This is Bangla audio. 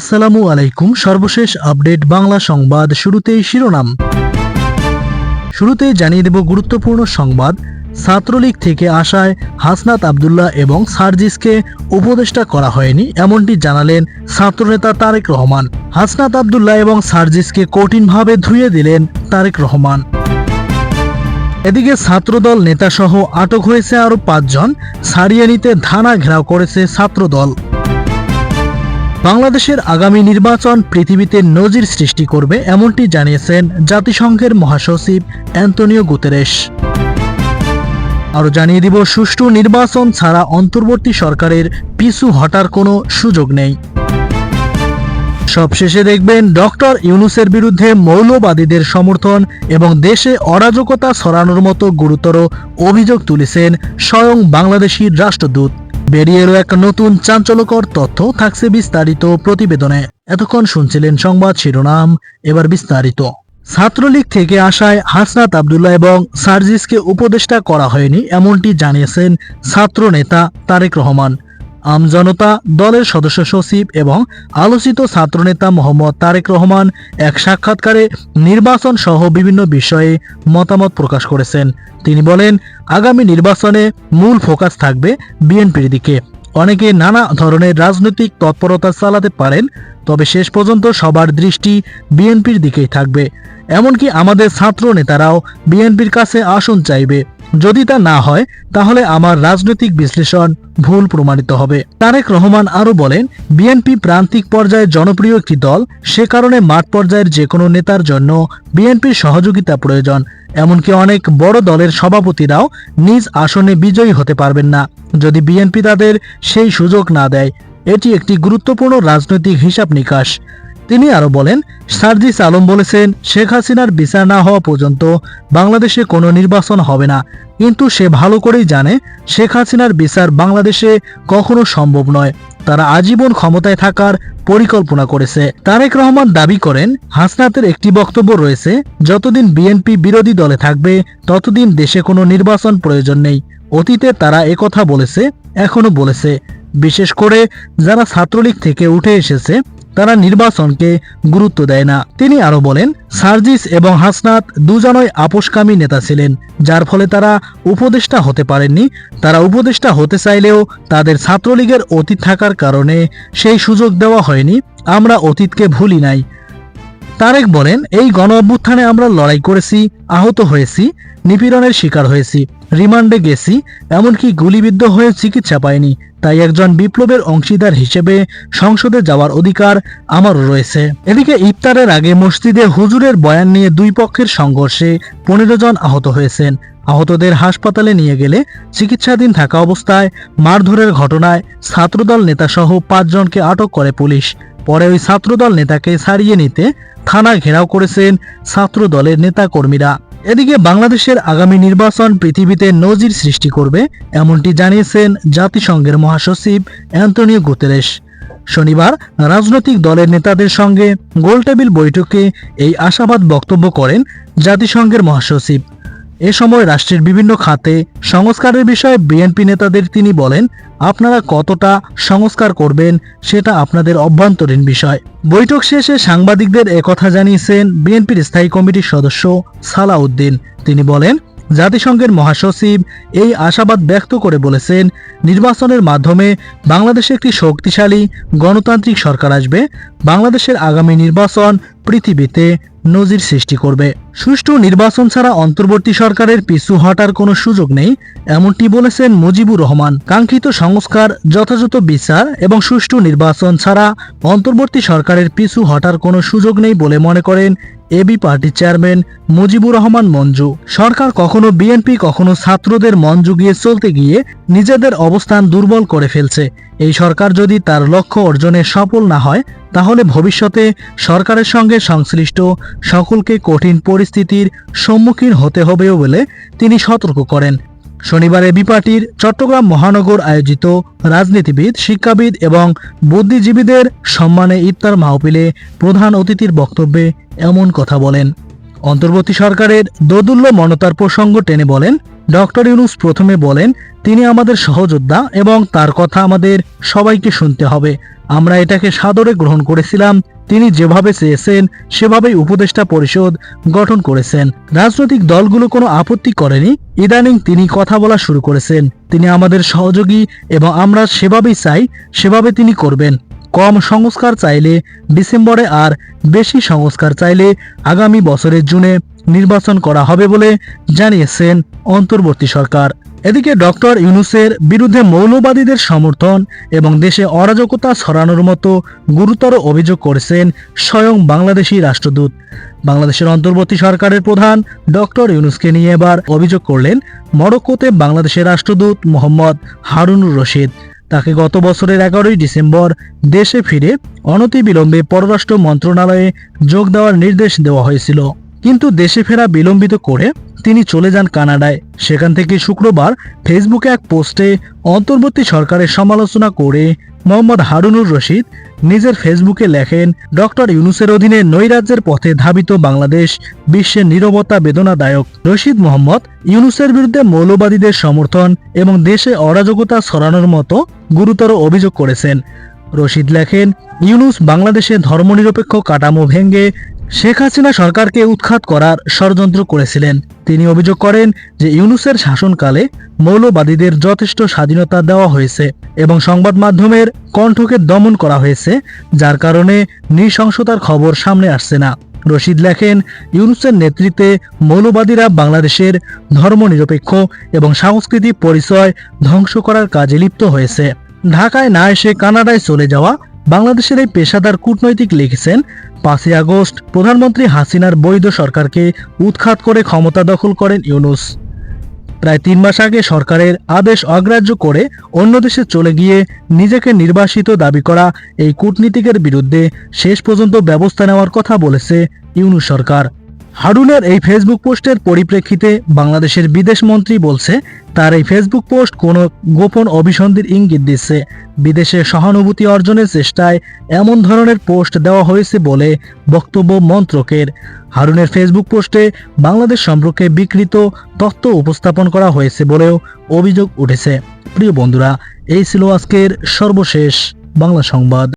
আসসালামু আলাইকুম। সর্বশেষ আপডেট বাংলা সংবাদ শুরুতেই শিরোনাম। শুরুতেই জানিয়ে দেব গুরুত্বপূর্ণ সংবাদ। ছাত্রলীগ থেকে আসায় হাসনাত আবদুল্লাহ এবং সার্জিসকে উপদেষ্টা করা হয়নি, এমনটি জানালেন ছাত্রনেতা তারেক রহমান। হাসনাত আবদুল্লাহ এবং সার্জিসকে কঠিনভাবে ধুয়ে দিলেন তারেক রহমান। এদিকে ছাত্রদল নেতাসহ আটক হয়েছে আরও পাঁচজন। ছাড়িয়ে নিতে ধানা ঘেরাও করেছে ছাত্রদল। বাংলাদেশের আগামী নির্বাচন পৃথিবীতে নজির সৃষ্টি করবে এমনটি জানিয়েছেন জাতিসংঘের মহাসচিব অ্যান্তনিও গুতেরেস আরও জানিয়ে দিব, সুষ্ঠু নির্বাচন ছাড়া অন্তর্বর্তী সরকারের পিছু হটার কোনো সুযোগ নেই। সবশেষে দেখবেন, ডক্টর ইউনুসের বিরুদ্ধে মৌলবাদীদের সমর্থন এবং দেশে অরাজকতা ছড়ানোর মতো গুরুতর অভিযোগ তুলেছেন স্বয়ং বাংলাদেশি রাষ্ট্রদূত। বেরিয়ে এলো এক নতুন চাঞ্চল্যকর তথ্য থাকছে বিস্তারিত প্রতিবেদনে। এতক্ষণ শুনছিলেন সংবাদ শিরোনাম, এবার বিস্তারিত। ছাত্রলীগ থেকে আসায় হাসনাত আবদুল্লাহ এবং সার্জিসকে উপদেষ্টা করা হয়নি, এমনটি জানিয়েছেন ছাত্র নেতা তারেক রহমান। আমজনতা দলের সদস্য সচিব এবং আলোচিত ছাত্রনেতা মোহাম্মদ তারেক রহমান এক সাক্ষাৎকারে নির্বাচন সহ বিভিন্ন বিষয়ে মতামত প্রকাশ করেছেন। তিনি বলেন, আগামী নির্বাচনে মূল ফোকাস থাকবে বিএনপির দিকে। অনেকে নানা ধরনের রাজনৈতিক তৎপরতা চালাতে পারেন, তবে শেষ পর্যন্ত সবার দৃষ্টি বিএনপির দিকেই থাকবে। এমনকি আমাদের ছাত্র নেতারাও বিএনপির কাছে আসন চাইবে। যদি তা না হয়, তাহলে আমার রাজনৈতিক বিশ্লেষণ ভুল প্রমাণিত হবে। তারেক রহমান আরও বলেন, বিএনপি প্রান্তিক পর্যায়ে জনপ্রিয় একটি দল, সে কারণে মাঠ পর্যায়ের যে কোনো নেতার জন্য বিএনপির সহযোগিতা প্রয়োজন। এমনকি অনেক বড় দলের সভাপতিরাও নিজ আসনে বিজয়ী হতে পারবেন না। যদি বিএনপি তাদের সেই সুযোগ না দেয়, এটি একটি গুরুত্বপূর্ণ রাজনৈতিক হিসাব নিকাশ। তিনি আরও বলেন, সার্জিস আলম বলেছেন, শেখ হাসিনার বিচার না হওয়া পর্যন্ত বাংলাদেশে কোনো নির্বাচন হবে না। কিন্তু সে ভালো করেই জানে, শেখ হাসিনার বিচার বাংলাদেশে কখনো সম্ভব নয়। তারা আজীবন ক্ষমতায় থাকার পরিকল্পনা করেছে। তারেক রহমান দাবি করেন, হাসনাতের একটি বক্তব্য রয়েছে, যতদিন বিএনপি বিরোধী দলে থাকবে, ততদিন দেশে কোনো নির্বাচন প্রয়োজন নেই। অতীতে তারা একথা বলেছে, এখনও বলেছে। বিশেষ করে যারা ছাত্রলীগ থেকে উঠে এসেছে তারা নির্বাচনকে গুরুত্ব দেয় না। তিনি আরও বলেন, সার্জিস এবং হাসনাত দুজনই আপোষকামী নেতা ছিলেন, যার ফলে তারা উপদেষ্টা হতে পারেননি। তারা উপদেষ্টা হতে চাইলেও তাদের ছাত্রলীগের অতীত থাকার কারণে সেই সুযোগ দেওয়া হয়নি। আমরা অতীতকে ভুলি নাই। তারেক বলেন, এই গণ অভ্যুত্থানে আমরা লড়াই করেছি, আহত হয়েছি, নিপীড়নের শিকার হয়েছি। রিমান্ডে গেছি, এমনকি গুলিবিদ্ধ হয়ে চিকিৎসা পাইনি। তাই একজন বিপ্লবের অংশীদার হিসেবে সংসদে যাওয়ার অধিকার আমারও রয়েছে। এদিকে ইফতারের আগে মসজিদে হুজুরের বয়ান নিয়ে দুই পক্ষের সংঘর্ষে পনেরো জন আহত হয়েছেন। আহতদের হাসপাতালে নিয়ে গেলে চিকিৎসাধীন থাকা অবস্থায় মারধরের ঘটনায় ছাত্রদল নেতাসহ পাঁচজনকে আটক করে পুলিশ। পরে ওই ছাত্রদল নেতাকে ছাড়িয়ে নিতে থানা ঘেরাও করেছেন ছাত্র দলের নেতাকর্মীরা। এদিকে বাংলাদেশের আগামী নির্বাচন পৃথিবীতে নজির সৃষ্টি করবে, এমনটি জানিয়েছেন জাতিসংঘের মহাসচিব অ্যান্তনিও গুতেরেশ। শনিবার রাজনৈতিক দলের নেতাদের সঙ্গে গোলটেবিল বৈঠকে এই আশাবাদ বক্তব্য করেন জাতিসংঘের মহাসচিব। এ সময় রাষ্ট্রের বিভিন্ন খাতে সংস্কারের বিষয়ে বিএনপি নেতাদের তিনি বলেন, আপনারা কতটা সংস্কার করবেন সেটা আপনাদের অভ্যন্তরীণ বিষয়। বৈঠক শেষে সাংবাদিকদের একথা জানিয়েছেন বিএনপির স্থায়ী কমিটির সদস্য সালাউদ্দিন। তিনি বলেন জাতিসংঘের মহাসচিব এই আশাবাদ ব্যক্ত করে বলেছেন, নির্বাচনের মাধ্যমে বাংলাদেশে একটি শক্তিশালী গণতান্ত্রিক সরকার আসবে। বাংলাদেশের আগামী নির্বাচন পৃথিবীতে নজির সৃষ্টি করবে। সুষ্ঠু নির্বাচন ছাড়া অন্তর্বর্তী সরকারের পিছু হটার কোনো সুযোগ নেই, এমনটি বলেছেন মুজিবুর রহমান। কাঙ্ক্ষিত সংস্কার, যথাযথ বিচার এবং সুষ্ঠু নির্বাচন ছাড়া অন্তর্বর্তী সরকারের পিছু হটার কোনো সুযোগ নেই বলে মনে করেন এবি পার্টির চেয়ারম্যান মুজিবুর রহমান মঞ্জু। সরকার কখনো বিএনপি, কখনো ছাত্রদের মন জুগিয়ে চলতে গিয়ে নিজেদের অবস্থান দুর্বল করে ফেলছে। এই সরকার যদি তার লক্ষ্য অর্জনে সফল না হয়, তাহলে ভবিষ্যতে সরকারের সঙ্গে সংশ্লিষ্ট সকলকে কঠিন পরিস্থিতির সম্মুখীন হতে হবেও বলে তিনি সতর্ক করেন। শনিবারে বিপার্টির চট্টগ্রাম মহানগর আয়োজিত রাজনীতিবিদ, শিক্ষাবিদ এবং বুদ্ধিজীবীদের সম্মানে ইফতার মাহফিলে প্রধান অতিথির বক্তব্যে এমন কথা বলেন। অন্তর্বর্তী সরকারের দোদুল্য মনতার প্রসঙ্গ টেনে বলেন, ডক্টর ইউনুস প্রথমে বলেন, তিনি আমাদের সহযোদ্ধা এবং তার কথা আমাদের সবাইকে শুনতে হবে। আমরা এটাকে সাদরে গ্রহণ করেছিলাম। তিনি যেভাবে চেয়েছেন, সেভাবেই উপদেষ্টা পরিষদ গঠন করেছেন। রাজনৈতিক দলগুলো কোনো আপত্তি করেনি। ইদানিং তিনি কথা বলা শুরু করেছেন। তিনি আমাদের সহযোগী এবং আমরা সেভাবেই চাই, সেভাবে তিনি করবেন। কম সংস্কার চাইলে ডিসেম্বরে আর বেশি সংস্কার চাইলে আগামী বছরের জুনে নির্বাচন করা হবে বলে জানিয়েছেন অন্তর্বর্তী সরকার। এদিকে ডক্টর ইউনুসের বিরুদ্ধে মৌলবাদীদের সমর্থন এবং দেশে অরাজকতা ছড়ানোর মতো গুরুতর অভিযোগ করেছেন স্বয়ং বাংলাদেশি রাষ্ট্রদূত। বাংলাদেশের অন্তর্বর্তী সরকারের প্রধান ডক্টর ইউনুসকে নিয়ে এবার অভিযোগ করলেন, মরক্কোতে বাংলাদেশের রাষ্ট্রদূত মোহাম্মদ হারুনুর রশিদ। তাকে গত বছরের এগারোই ডিসেম্বর দেশে ফিরে অনতিবিলম্বে পররাষ্ট্র মন্ত্রণালয়ে যোগ দেওয়ার নির্দেশ দেওয়া হয়েছিল। কিন্তু দেশে ফেরা বিলম্বিত করে তিনি চলে যান কানাডায়। সেখান থেকে শুক্রবার ফেসবুকে এক পোস্টে অন্তর্বর্তী সরকারের সমালোচনা করে মোহাম্মদ হারুনুর রশিদ নিজের ফেসবুকে লেখেন, ডক্টর ইউনুসের অধীনে নৈরাজ্যের পথে ধাবিত বাংলাদেশ বিশ্বের নিরবতা বেদনাদায়ক। রশিদ মোহাম্মদ ইউনুসের বিরুদ্ধে মৌলবাদীদের সমর্থন এবং দেশে অরাজকতা ছড়ানোর মতো গুরুতর অভিযোগ করেছেন। রশিদ লেখেন, ইউনুস বাংলাদেশে ধর্মনিরপেক্ষ কাঠামো ভেঙে শেখ হাসিনা সরকারকে উৎখাত করার ষড়যন্ত্র করেছিলেন। তিনি অভিযোগ করেন যে ইউনুসের শাসনকালে মৌলবাদীদের যথেষ্ট স্বাধীনতা দেওয়া হয়েছে এবং সংবাদ মাধ্যমের কণ্ঠকে দমন করা হয়েছে, যার কারণে নৃশংসতার খবর সামনে আসছে না। রশিদ লেখেন, ইউনুসের নেতৃত্বে মৌলবাদীরা বাংলাদেশের ধর্মনিরপেক্ষ এবং সাংস্কৃতিক পরিচয় ধ্বংস করার কাজে লিপ্ত হয়েছে। ঢাকায় না এসে কানাডায় চলে যাওয়া বাংলাদেশের এই পেশাদার কূটনৈতিক লিখেছেন পাঁচই আগস্ট প্রধানমন্ত্রী হাসিনার বৈধ সরকারকে উৎখাত করে ক্ষমতা দখল করেন ইউনুস। প্রায় তিন মাস আগে সরকারের আদেশ অগ্রাহ্য করে অন্য দেশে চলে গিয়ে নিজেকে নির্বাসিত দাবি করা এই কূটনীতিকের বিরুদ্ধে শেষ পর্যন্ত ব্যবস্থা নেওয়ার কথা বলেছে ইউনুস সরকার। হারুনের এই ফেসবুক পোস্টের পরিপ্রেক্ষিতে বাংলাদেশের বিদেশ মন্ত্রী বলছে, তার এই ফেসবুক পোস্ট কোনো গোপন অভিসন্ধির ইঙ্গিত দিচ্ছে। বিদেশে সহানুভূতি অর্জনের চেষ্টায় এমন ধরনের পোস্ট দেওয়া হয়েছে বলে বক্তব্য মন্ত্রকের। হারুনের ফেসবুক পোস্টে বাংলাদেশ সম্পর্কে বিকৃত তথ্য উপস্থাপন করা হয়েছে বলেও অভিযোগ উঠেছে। প্রিয় বন্ধুরা, এই ছিল আজকের সর্বশেষ বাংলা সংবাদ।